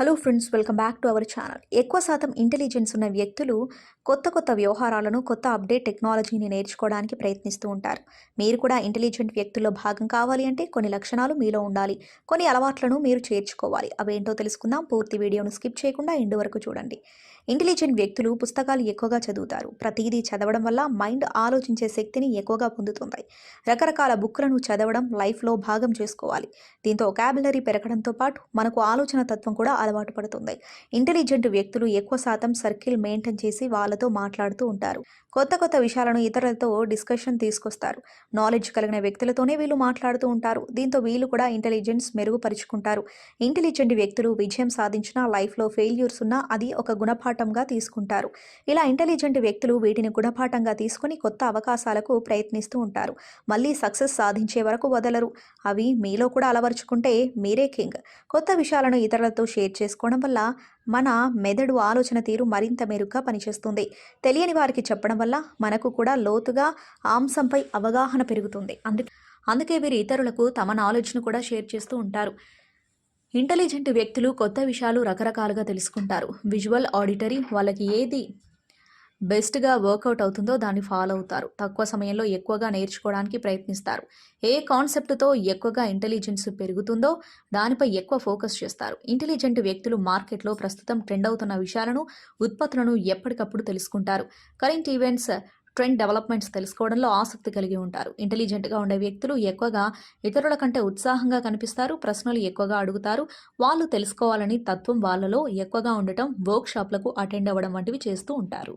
Hello friends welcome back to our channel. ఎక్కువ శాతం intelligence ఉన్న వ్యక్తులు కొత్త కొత్త వ్యవహారాలను కొత్త అప్డేట్ టెక్నాలజీని నేర్చుకోవడానికి ప్రయత్నిస్తూ ఉంటారు. మీరు కూడా ఇంటెలిజెంట్ వ్యక్తుల్లో భాగం కావాలి అంటే కొన్ని లక్షణాలు మీలో ఉండాలి. కొన్ని అలవాట్లను మీరు చేర్చుకోవాలి. అవేంటో తెలుసుకుందాం. పూర్తి వీడియోను స్కిప్ చేయకుండా ఎండు వరకు చూడండి. ఇంటెలిజెంట్ వ్యక్తులు పుస్తకాలు ఎక్కువగా చదువుతారు. ప్రతిదీ చదవడం వల్ల మైండ్ ఆలోచించే శక్తిని ఎక్కువగా పొందుతుంది. రకరకాల బుక్లను చదవడం లైఫ్లో భాగం చేసుకోవాలి. దీంతో ఒకాబులరీ పెరగడంతో పాటు మనకు ఆలోచన తత్వం కూడా అలవాటు పడుతుంది. ఇంటెలిజెంట్ వ్యక్తులు ఎక్కువ శాతం సర్కిల్ మెయింటైన్ చేసి వాళ్ళతో మాట్లాడుతూ ఉంటారు. కొత్త కొత్త విషయాలను ఇతరులతో డిస్కషన్ తీసుకొస్తారు. నాలెడ్జ్ కలిగిన వ్యక్తులతోనే వీళ్ళు మాట్లాడుతూ ఉంటారు. దీంతో వీళ్ళు కూడా ఇంటెలిజెన్స్ మెరుగుపరుచుకుంటారు. ఇంటెలిజెంట్ వ్యక్తులు విజయం సాధించిన లైఫ్లో ఫెయిల్యూర్స్ ఉన్నా అది ఒక గుణపాఠంగా తీసుకుంటారు. ఇలా ఇంటెలిజెంట్ వ్యక్తులు వీటిని గుణపాఠంగా తీసుకొని కొత్త అవకాశాలకు ప్రయత్నిస్తూ ఉంటారు. మళ్ళీ సక్సెస్ సాధించే వరకు వదలరు. అవి మీలో కూడా అలవర్చుకుంటే మీరే కింగ్. కొత్త విషయాలను ఇతరులతో షేర్ చేసుకోవడం వల్ల మన మెదడు ఆలోచన తీరు మరింత మెరుగ్గా పనిచేస్తుంది. తెలియని వారికి చెప్పడం వల్ల మనకు కూడా లోతుగా అంశంపై అవగాహన పెరుగుతుంది. అందుకే అందుకే వీరు ఇతరులకు తమ నాలెడ్జ్ను కూడా షేర్ చేస్తూ ఉంటారు. ఇంటెలిజెంట్ వ్యక్తులు కొత్త విషయాలు రకరకాలుగా తెలుసుకుంటారు. విజువల్ ఆడిటరీ వాళ్ళకి ఏది బెస్ట్గా వర్కౌట్ అవుతుందో దాన్ని ఫాలో అవుతారు. తక్కువ సమయంలో ఎక్కువగా నేర్చుకోవడానికి ప్రయత్నిస్తారు. ఏ కాన్సెప్ట్తో ఎక్కువగా ఇంటెలిజెన్స్ పెరుగుతుందో దానిపై ఎక్కువ ఫోకస్ చేస్తారు. ఇంటెలిజెంట్ వ్యక్తులు మార్కెట్లో ప్రస్తుతం ట్రెండ్ అవుతున్న విషయాలను ఉత్పత్తులను ఎప్పటికప్పుడు తెలుసుకుంటారు. కరెంట్ ఈవెంట్స్ ట్రెండ్ డెవలప్మెంట్స్ తెలుసుకోవడంలో ఆసక్తి కలిగి ఉంటారు. ఇంటెలిజెంట్గా ఉండే వ్యక్తులు ఎక్కువగా ఇతరుల కంటే ఉత్సాహంగా కనిపిస్తారు ప్రశ్నలు ఎక్కువగా అడుగుతారు. వాళ్ళు తెలుసుకోవాలని తత్వం వాళ్ళలో ఎక్కువగా ఉండటం వర్క్షాప్లకు అటెండ్ అవ్వడం వంటివి చేస్తూ ఉంటారు.